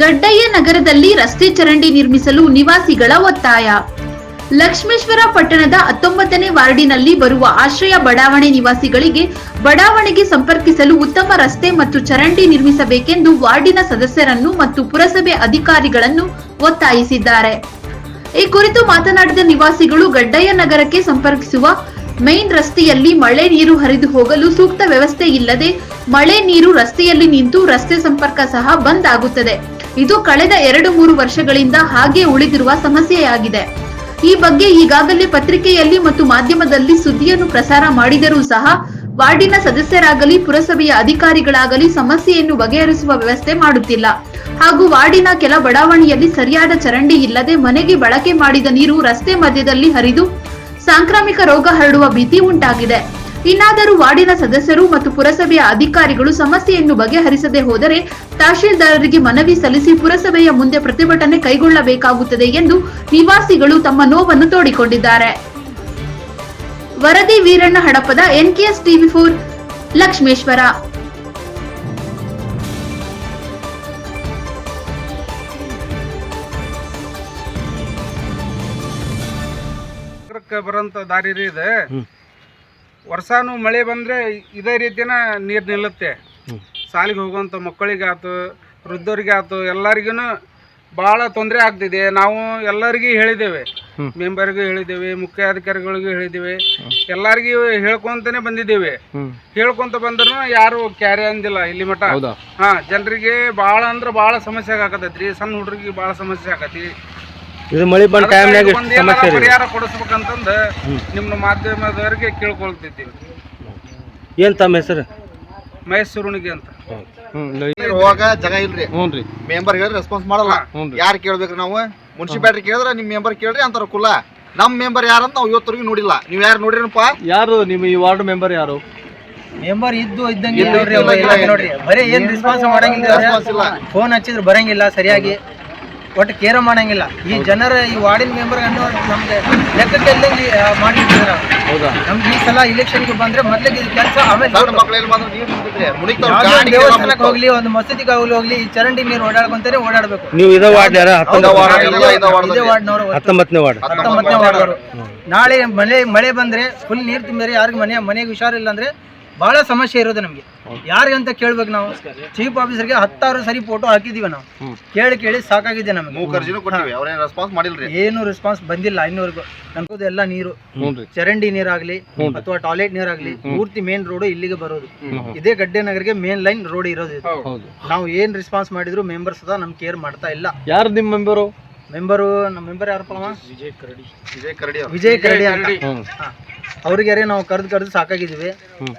ಗಡ್ಡಯ್ಯ ನಗರದಲ್ಲಿ ರಸ್ತೆ ಚರಂಡಿ ನಿರ್ಮಿಸಲು ನಿವಾಸಿಗಳ ಒತ್ತಾಯ. ಲಕ್ಷ್ಮೇಶ್ವರ ಪಟ್ಟಣದ ಹತ್ತೊಂಬತ್ತನೇ ವಾರ್ಡಿನಲ್ಲಿ ಬರುವ ಆಶ್ರಯ ಬಡಾವಣೆ ನಿವಾಸಿಗಳಿಗೆ ಬಡಾವಣೆಗೆ ಸಂಪರ್ಕಿಸಲು ಉತ್ತಮ ರಸ್ತೆ ಮತ್ತು ಚರಂಡಿ ನಿರ್ಮಿಸಬೇಕೆಂದು ವಾರ್ಡಿನ ಸದಸ್ಯರನ್ನು ಮತ್ತು ಪುರಸಭೆ ಅಧಿಕಾರಿಗಳನ್ನು ಒತ್ತಾಯಿಸಿದ್ದಾರೆ. ಈ ಕುರಿತು ಮಾತನಾಡಿದ ನಿವಾಸಿಗಳು ಗಡ್ಡಯ್ಯ ನಗರಕ್ಕೆ ಸಂಪರ್ಕಿಸುವ ಮೈನ್ ರಸ್ತೆಯಲ್ಲಿ ಮಳೆ ನೀರು ಹರಿದು ಹೋಗಲು ಸೂಕ್ತ ವ್ಯವಸ್ಥೆ ಇಲ್ಲದೆ ಮಳೆ ನೀರು ರಸ್ತೆಯಲ್ಲಿ ನಿಂತು ರಸ್ತೆ ಸಂಪರ್ಕ ಸಹ ಬಂದ್ ಆಗುತ್ತದೆ. ಇದು ಕಳೆದ ಎರಡು ಮೂರು ವರ್ಷಗಳಿಂದ ಹಾಗೆ ಉಳಿದಿರುವ ಸಮಸ್ಯೆಯಾಗಿದೆ. ಈ ಬಗ್ಗೆ ಈಗಾಗಲೇ ಪತ್ರಿಕೆಯಲ್ಲಿ ಮತ್ತು ಮಾಧ್ಯಮದಲ್ಲಿ ಸುದ್ದಿಯನ್ನು ಪ್ರಸಾರ ಮಾಡಿದರೂ ಸಹ ವಾರ್ಡಿನ ಸದಸ್ಯರಾಗಲಿ, ಪುರಸಭೆಯ ಅಧಿಕಾರಿಗಳಾಗಲಿ ಸಮಸ್ಯೆಯನ್ನು ಬಗೆಹರಿಸುವ ವ್ಯವಸ್ಥೆ ಮಾಡುತ್ತಿಲ್ಲ. ಹಾಗೂ ವಾರ್ಡಿನ ಕೆಲ ಬಡಾವಣೆಯಲ್ಲಿ ಸರಿಯಾದ ಚರಂಡಿ ಇಲ್ಲದೆ ಮನೆಗೆ ಬಳಕೆ ಮಾಡಿದ ನೀರು ರಸ್ತೆ ಮಧ್ಯದಲ್ಲಿ ಹರಿದು ಸಾಂಕ್ರಾಮಿಕ ರೋಗ ಹರಡುವ ಭೀತಿ ಉಂಟಾಗಿದೆ. ಇನ್ನಾದರೂ ವಾರ್ಡಿನ ಸದಸ್ಯರು ಮತ್ತು ಪುರಸಭೆಯ ಅಧಿಕಾರಿಗಳು ಸಮಸ್ಯೆಯನ್ನು ಬಗೆಹರಿಸದೆ ಹೋದರೆ ತಹಶೀಲ್ದಾರರಿಗೆ ಮನವಿ ಸಲ್ಲಿಸಿ ಪುರಸಭೆಯ ಮುಂದೆ ಪ್ರತಿಭಟನೆ ಕೈಗೊಳ್ಳಬೇಕಾಗುತ್ತದೆ ಎಂದು ನಿವಾಸಿಗಳು ತಮ್ಮ ನೋವನ್ನು ತೋಡಿಕೊಂಡಿದ್ದಾರೆ. ವರದಿ Veeranna Hadapad NKS TV four Lakshmeshwar. ಬರುವಂತ ಬರೋಂಥ ದಾರಿ ಇದು. ವರ್ಷಾನು ಮಳೆ ಬಂದರೆ ಇದೇ ರೀತಿನ ನೀರು ನಿಲ್ಲುತ್ತೆ. ಸಾಲಿಗೆ ಹೋಗುವಂಥ ಮಕ್ಕಳಿಗೆ ಆಯ್ತು ವೃದ್ಧರಿಗೆ ಆಯ್ತು ಎಲ್ಲರಿಗೂ ಭಾಳ ತೊಂದರೆ ಆಗ್ತಿದೆ. ನಾವು ಎಲ್ಲರಿಗೂ ಹೇಳಿದ್ದೇವೆ. ಮೆಂಬರ್ಗೂ ಹೇಳಿದ್ದೇವೆ ಮುಖ್ಯಾಧಿಕಾರಿಗಳಿಗೂ ಹೇಳಿದ್ದೇವೆ. ಎಲ್ಲರಿಗೂ ಹೇಳ್ಕೊಂತಾನೆ ಬಂದಿದ್ದೇವೆ. ಹೇಳ್ಕೊಂತ ಬಂದ್ರು ಯಾರು ಕ್ಯಾರಿ ಅಂದಿಲ್ಲ ಇಲ್ಲಿ ಮಠ. ಹಾ ಜನರಿಗೆ ಭಾಳ ಅಂದ್ರೆ ಭಾಳ ಸಮಸ್ಯೆ ಆಗತೈತ್ರಿ ಸಣ್ಣ ಹುಡುಗರಿಗೆ ಭಾಳ ಸಮಸ್ಯೆ ಆಗತಿ ಇದು ಮಳೆ ಬಂದ ಟೈಮ್ನಾಗ ನಾಗ ಸಮಸ್ಯೆ ರೀ ಪರಿಹಾರ ಕೊಡಿಸ್ಬೇಕಂತಂದ ನಿಮ್ಮ ಮಾಧ್ಯಮದವರಿಗೆ ಕೇಳ್ಕೊಳ್ತಿದ್ದೀವಿ. ಏನು ತಮ್ಮ ಹೆಸರು? ಮೈಸೂರುಣಿಗೆ ಅಂತ. ಹೋಗ ಜಾಗ ಇಲ್ರಿ. ಹ್ಞೂ ರೀ. ಮೆಂಬರ್ ಹೇಳಿದ್ರೆ ರೆಸ್ಪಾನ್ಸ್ ಮಾಡಲ್ಲ. ಯಾರು ಕೇಳ್ಬೇಕ್ರಿ ನಾವು? ಮುನ್ಸಿಪಾಲ್ಟಿ ಕೇಳಿದ್ರೆ ನಿಮ್ಮ ಮೆಂಬರ್ ಕೇಳ್ರಿ ಅಂತಾರ ಕುಲ್ಲ ನಮ್ಮ ಮೆಂಬರ್ ಯಾರಂತ ನಾವು ಇವತ್ತರೆಗೂ ನೋಡಿಲ್ಲ. ನೀವು ಯಾರು ನೋಡ್ರಿನಪ್ಪ? ಯಾರು ನಿಮ್ಮ ಈ ವಾರ್ಡ್ ಮೆಂಬರ್ ಯಾರು? ಮೆಂಬರ್ ಇದ್ದು ಇದ್ದಂಗೆ ಇದ್ದು ನೋಡ್ರಿ. ಬರೀ ಏನ್ ರೆಸ್ಪಾನ್ಸ್ ಮಾಡಂಗಿಲ್ಲ ರೆಸ್ಪಾನ್ಸ್ ಇಲ್ಲ. ಫೋನ್ ಹಚ್ಚಿದ್ರೆ ಬರಂಗಿಲ್ಲ ಸರಿಯಾಗಿ. ಒಟ್ಟು ಕೇರ ಮಾಡಂಗಿಲ್ಲ. ಈ ಜನರ ಈ ವಾರ್ಡಿನ ಮೆಂಬರ್ ಅನ್ನೋ ನಮ್ಗೆ ಲೆಕ್ಕಕ್ಕೆ ಮಾಡಿ ಮಾಡಿರ್ತಾರೆ ಹೌದಾ? ನಮ್ಗೆ ಈ ಸಲ ಇಲೆಕ್ಷನ್ಗೆ ಬಂದ್ರೆ ಮೊದ್ಲಿಗೆ ಇದು ಕೆಲಸ ಆಮೇಲೆ ದೇವಸ್ಥಾನಕ್ಕೆ. ಹೋಗ್ಲಿ ಒಂದು ಮಸೀದಿಗೆ ಹೋಗ್ಲಿ ಹೋಗ್ಲಿ ಈ ಚರಂಡಿ ನೀರು ಓಡಾಡ್ಕೊಂತಾರೆ ಓಡಾಡ್ಬೇಕು. ನೀವು ಇದೇ ವಾರ್ಡ್ ಯಾರ? ವಾರ್ಡ್, ವಾರ್ಡ್ ಇದೇ ವಾರ್ಡ್ನವರು ಹತ್ತೊಂಬತ್ತನೇ ವಾರ್ಡ್. ಹತ್ತೊಂಬತ್ತನೇ ವಾರ್ಡ್ನವರು ನಾಳೆ ಮಳೆ ಮಳೆ ಬಂದ್ರೆ ಫುಲ್ ನೀರು ತುಂಬಿದ್ರೆ ಯಾರಿಗೆ ಮನೆ ಮನೆಗೆ ಹುಷಾರಿಲ್ಲ ಅಂದ್ರೆ ಬಹಳ ಸಮಸ್ಯೆ ಇರೋದು ನಮಗೆ. ಅಂತ ಕೇಳ್ಬೇಕು ನಾವು? ಚೀಫ್ ಆಫೀಸರ್ಗೆ ಹತ್ತಾರು ಸರಿ ಫೋಟೋ ಹಾಕಿದೀವಿ ನಾವು. ಕೇಳಿ ಕೇಳಿ ಸಾಕಾಗಿದೆ ನಮಗೆ. ರೆಸ್ಪಾನ್ಸ್ ಮಾಡಿಲ್ರಿ? ಏನು ರೆಸ್ಪಾನ್ಸ್ ಬಂದಿಲ್ಲ ಇನ್ನೂವರೆಗೂ ನನ್ಕೋದು ಎಲ್ಲ ನೀರು. ಚರಂಡಿ ನೀರಾಗ್ಲಿ ಅಥವಾ ಟಾಯ್ಲೆಟ್ ನೀರಾಗ್ಲಿ ಪೂರ್ತಿ ಮೇನ್ ರೋಡ್ ಇಲ್ಲಿಗೆ ಬರೋದು. ಇದೇ ಗಡ್ಡೆ ನಗರಿಗೆ ಮೇನ್ ಲೈನ್ ರೋಡ್ ಇರೋದು ಇದು. ನಾವು ಏನ್ ರೆಸ್ಪಾನ್ಸ್ ಮಾಡಿದ್ರು ಮೆಂಬರ್ಸ್ ಅದ ನಮ್ ಕೇರ್ ಮಾಡ್ತಾ ಇಲ್ಲ. ಯಾರು ನಿಮ್ ಮೆಂಬರು ಮೆಂಬರು ನಮ್ಮ ಮೆಂಬರ್ ಯಾರಪ್ಪ? ವಿಜಯ್ ಕರಡಿ. ವಿಜಯ್ ಕರಡಿ ಅಂತ. ಕರಡಿ. ಹಾ. ಅವ್ರಿಗೆ ನಾವು ಕರೆದು ಕರೆದು ಸಾಕಾಗಿದ್ದೀವಿ.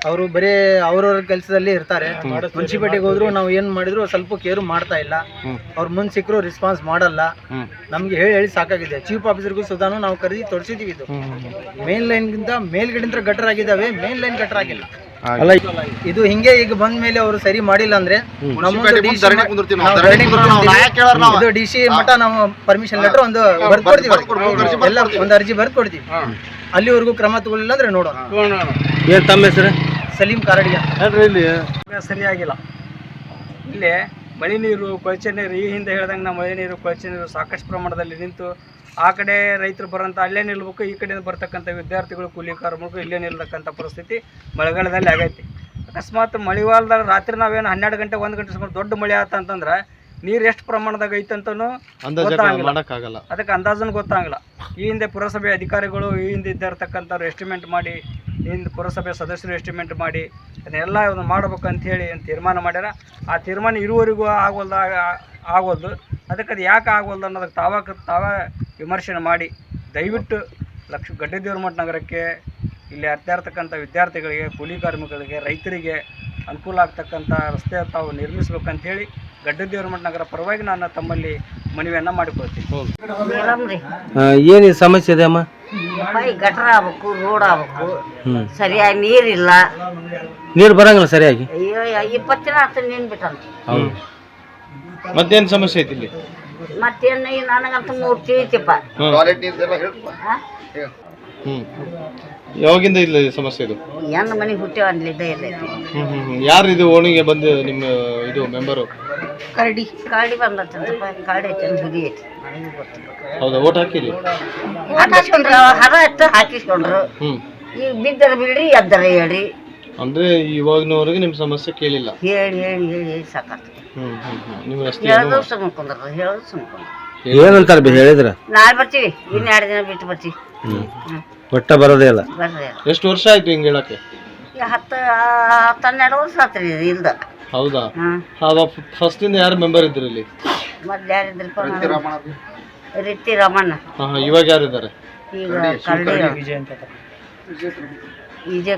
ಅವರು ಬರೀ ಅವ್ರವ್ರ ಕೆಲಸದಲ್ಲಿ ಇರ್ತಾರೆ. ಮುನ್ಸಿಪಾಲಿಟಿಗೆ ಹೋದ್ರು ನಾವು ಏನ್ ಮಾಡಿದ್ರು ಸ್ವಲ್ಪ ಕೇರು ಮಾಡ್ತಾ ಇಲ್ಲ. ಅವ್ರ ಮುಂದ್ ಸಿಕ್ಕರು ರೆಸ್ಪಾನ್ಸ್ ಮಾಡಲ್ಲ. ನಮ್ಗೆ ಹೇಳಿ ಹೇಳಿ ಸಾಕಾಗಿದೆ. ಚೀಫ್ ಆಫೀಸರ್ಗೂ ಸುಧಾನು ನಾವು ಕರೆದಿ ತೋರಿಸಿದೀವಿ ಇದು. ಮೇನ್ ಲೈನ್ ಗಿಂತ ಮೇಲ್ಗಡೆಯಿಂದ ಗಟ್ಟರ್ ಆಗಿದಾವೆ ಮೇನ್ ಲೈನ್ ಗಟರ್ ಆಗಿಲ್ಲ ಅಲ್ಲ ಇದು ಹಿಂಗೆ ಈಗ ಬಂದ ಮೇಲೆ ಅವರು ಸರಿ ಮಾಡಿಲ್ಲ ಅಂದ್ರೆ ಇದು ಡಿ ಸಿ ಮಟ್ಟ ನಾವು ಪರ್ಮಿಷನ್ ಲೆಟರ್ ಒಂದು ಬರ್ಕೊಡ್ತೀವಿ ಬರ್ದ್ ಕೊಡ್ತೀವಿ, ಅರ್ಜಿ ಎಲ್ಲ ಒಂದು ಅರ್ಜಿ ಬರ್ದು ಕೊಡ್ತೀವಿ. ಅಲ್ಲಿವರೆಗೂ ಕ್ರಮ ತಗೊಳ್ಳಿಲ್ಲ ಅಂದ್ರೆ ನೋಡೋಣ. ಏನು ತಮ್ಮ ಹೆಸರು? ಸಲೀಂ ಕಾರಡಿಯ. ಇಲ್ಲಿ? ಸರಿಯಾಗಿಲ್ಲ. ಇಲ್ಲಿ ಮಳೆ ನೀರು ಕೊಳಚೆ ನೀರು ಈ ಹಿಂದೆ ಹೇಳ್ದಂಗೆ ನಾವು ಮಳೆ ನೀರು ಕೊಳಚೆ ನೀರು ಸಾಕಷ್ಟು ಪ್ರಮಾಣದಲ್ಲಿ ನಿಂತು ಆ ಕಡೆ ರೈತರು ಬರೋಂಥ ಅಲ್ಲೇ ನಿಲ್ಬೇಕು ಈ ಕಡೆಯಿಂದ ಬರ್ತಕ್ಕಂಥ ವಿದ್ಯಾರ್ಥಿಗಳು ಕೂಲಿ ಕಾರ್ಮಿಕರು ಇಲ್ಲೇ ನಿಲ್ಲತಕ್ಕಂಥ ಪರಿಸ್ಥಿತಿ ಮಳೆಗಾಲದಲ್ಲಿ ಆಗೈತಿ. ಅಕಸ್ಮಾತ್ ಮಳೆಗಾಲದಾಗ ರಾತ್ರಿ ನಾವೇನು ಹನ್ನೆರಡು ಗಂಟೆ ಒಂದು ಗಂಟೆ ಸುಮಾರು ದೊಡ್ಡ ಮಳೆ ಆತ ಅಂತಂದ್ರೆ ನೀರು ಎಷ್ಟು ಪ್ರಮಾಣದಾಗ ಐತಂತನೂ ಮಾಡೋಕ್ಕಾಗಲ್ಲ. ಅದಕ್ಕೆ ಅಂದಾಜನ್ನು ಗೊತ್ತಾಗಲ್ಲ. ಈ ಹಿಂದೆ ಪುರಸಭೆ ಅಧಿಕಾರಿಗಳು ಈ ಹಿಂದೆ ಇದ್ದಿರ್ತಕ್ಕಂಥವ್ರು ಎಸ್ಟಿಮೇಟ್ ಮಾಡಿ ಹಿಂದೆ ಪುರಸಭೆ ಸದಸ್ಯರು ಎಸ್ಟಿಮೇಟ್ ಮಾಡಿ ಅದನ್ನೆಲ್ಲ ಒಂದು ಮಾಡ್ಬೇಕು ಅಂತ ಹೇಳಿ ತೀರ್ಮಾನ ಮಾಡ್ಯಾರ. ಆ ತೀರ್ಮಾನ ಇರುವವರೆಗೂ ಆಗೋಲ್ದ ಆಗೋದು. ಅದಕ್ಕೆ ಅದು ಯಾಕೆ ಆಗೋಲ್ದು ಅನ್ನೋದಕ್ಕೆ ತಾವ ತಾವ ವಿಮರ್ಶೆ ಮಾಡಿ. ದಯವಿಟ್ಟು ಲಕ್ಷ ಗಡ್ಡೆ ದೇವರಮಠ ನಗರಕ್ಕೆ ಇಲ್ಲಿ ಅರ್ಥ ಇರ್ತಕ್ಕಂಥ ವಿದ್ಯಾರ್ಥಿಗಳಿಗೆ ಕೂಲಿ ಕಾರ್ಮಿಕರಿಗೆ ರೈತರಿಗೆ ಅನುಕೂಲ ಆಗ್ತಕ್ಕಂಥ ರಸ್ತೆ ತಾವು ನಿರ್ಮಿಸ್ಬೇಕಂತ ಹೇಳಿ ಗಡ್ಡ ಮಠ ನಗರ ಪರವಾಗಿ ನಾನು ತಮ್ಮಲ್ಲಿ ಮನವಿಯನ್ನು ಮಾಡಿಕೊಳ್ತೀನಿ. ಏನು ಸಮಸ್ಯೆ ಇದೆ ಅಮ್ಮ? ಈ ಗಟ್ರ ಆಗ್ಬೇಕು ರೋಡ್ ಆಗ್ಬೇಕು. ಸರಿಯಾಗಿ ನೀರಿಲ್ಲ. ನೀರು ಬರಂಗಿಲ್ಲ ಸರಿಯಾಗಿ? ಅಯ್ಯೋ ಇಪ್ಪತ್ತು ದಿನ ಆಗ್ತದೆ ನೀನ್ ಬಿಟ್ಟಂತ. ಮತ್ತೇನು ಸಮಸ್ಯೆ ಐತಿ ಇಲ್ಲಿ? ಮತ್ತೇನು ನನಗಂತ ಮೂರು ತಿಳಿತಿಪ್ಪ ಟಾಯ್ಲೆಟ್ ನೀರ್ದೆಲ್ಲ ಹೇಳ್ರಿ ಹಾ? ಹ್ಮ್. ಯಾವಾಗಿಂದ ಇಲ್ಲ ಈ ಸಮಸ್ಯೆ ಇದು? ಎಲ್ಲ ಮನೆ ಹುಟ್ಟಿ ಅನ್ಲಿದ್ದೇ ಇಲ್ಲೈತಿ ಹ್ಮ್ ಹ್ಮ್ ಹ್ಮ್. ಯಾರು ಇದು ಓಣಿಗೆ ಬಂದು ನಿಮ್ಮ ಇದು ಮೆಂಬರು ಕರಡಿ. ಕರಡಿ ಬಂದತ್ತಂತಪ್ಪ ಕರಡಿ ಐತಿ ಹುಲಿ ಐತಿ. ನನಗೂ ಗೊತ್ತಿಲ್ಲ. ಹೌದಾ ಓಟ್ ಹಾಕಿರಿ ಹಾಕಿಸ್ಕೊಂಡ್ರು ಹರ ಎತ್ತು ಹಾಕಿಸ್ಕೊಂಡ್ರು. ಹ್ಮ್. ಈಗ ಬಿದ್ದರ ಬಿಡ್ರಿ ಎದ್ದರ ಹೇಳಿ ಅಂದ್ರೆ ಇವಾಗಿನವರೆಗೆ ನಿಮ್ಮ ಸಮಸ್ಯೆ ಕೇಳಿಲ್ಲ? ಹೇಳಿ ಹೇಳಿ ಹೇಳಿ ಹೇಳಿ ಸಾಕಾಗ್ತದೆ. ಹ್ಮ್ ಹ್ಮ್ ಹ್ಮ್. ನಿಮ್ಮ ರಸ್ತೆ ಹೇಳೋದು ಸುಮ್ಕೊಂಡ್ರು ಹೇಳೋದು ಸುಮ್ಕೊಂಡ್ರು ಏನಂತಾರೆ ಬಿ ಹೇಳಿದ್ರ? ನಾಳೆ ಬರ್ತೀವಿ ಇನ್ನು ಎರಡು ದಿನ ಬಿಟ್ಟು ಬರ್ತೀವಿ. ಹ್ಮ್. ಒಟ್ಟ ಬರೋದೇ ಇಲ್ಲ. ಬರ್ರಿ ಎಷ್ಟು ವರ್ಷ ಆಯ್ತು ಹಿಂಗೆ ಹೇಳಕ್ಕೆ? ಈಗ ಹತ್ತು ಹತ್ತು ಹನ್ನೆರಡು ವರ್ಷ ಆತ್ರಿ ಇದು ಇಲ್ದ ಹೌದಾ? ಹಾಂ. ಫಸ್ಟ್ ಇಂದ ಯಾರು ಮೆಂಬರ್ ಇದ್ರು ಇಲ್ಲಿ? ಮೊದ್ಲು ಯಾರಿದ್ರಪ್ಪ ರೀತಿ ರಮಣ್ಣ ಹಾ ಹಾ ಇವಾಗ ಯಾರು ಇದ್ದಾರೆ ಈಗ ಕರಡಿ ವಿಜಯ